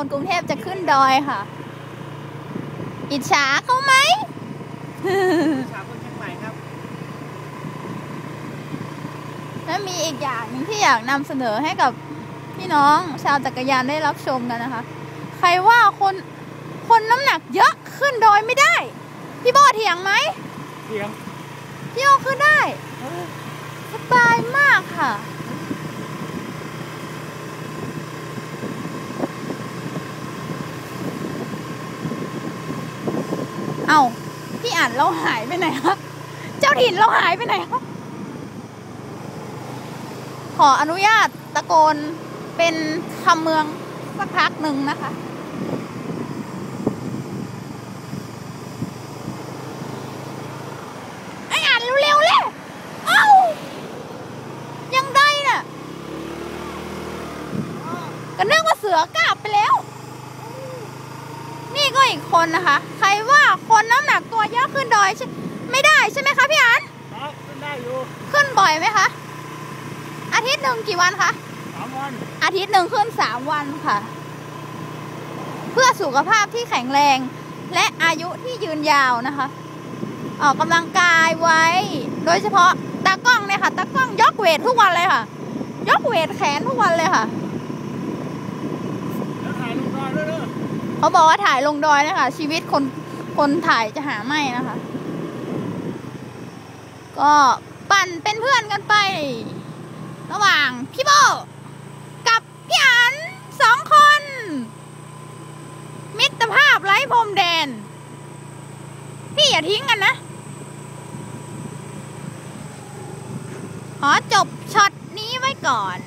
คนกรุงเทพจะขึ้นดอยค่ะ อิจฉาเขาไหมชาวคนเชียงใหม่ครับ และมีอีกอย่างหนึ่งที่อยากนำเสนอให้กับพี่น้องชาวจักรยานได้รับชมกันนะคะ ใครว่าคนคนน้ำหนักเยอะขึ้นดอยไม่ได้ พี่โบเถียงไหมเสียงพี่โบขึ้นได้ สบายมากค่ะ เอา้าพี่อ่านเราหายไปไหนคะเจ้าถิ่นเราหายไปไหนคะขออนุญาตตะโกนเป็นคำเมืองสักพักหนึ่งนะคะไอ้อ่านเร็วๆเลยเอ้ายังได้น่ะก็นึกว่าเสือกลับไปแล้ว อีกคนนะคะ ใครว่าคนน้ำหนักตัวเยอะขึ้นดอยใช่ไม่ได้ใช่ไหมคะพี่อันครับขึ้นได้อยู่ขึ้นบ่อยไหมคะ อาทิตย์หนึ่งกี่วันคะสามวัน อาทิตย์หนึ่งขึ้นสามวันค่ะ เพื่อสุขภาพที่แข็งแรง และอายุที่ยืนยาวนะคะ ออกกำลังกายไว้ โดยเฉพาะตากล้องเนี่ยค่ะ ตากล้องยกเวททุกวันเลยค่ะ ยกเวทแขนทุกวันเลยค่ะ แล้วถ่ายลงดอยด้วยเด้อ เขาบอกว่าถ่ายลงดอยนะคะ ชีวิตคนคนถ่ายจะหาไม่นะคะ ก็ปั่นเป็นเพื่อนกันไป ระหว่างพี่โบกับพี่อันสองคน มิตรภาพไร้พรมแดน พี่อย่าทิ้งกันนะ ขอจบช็อตนี้ไว้ก่อน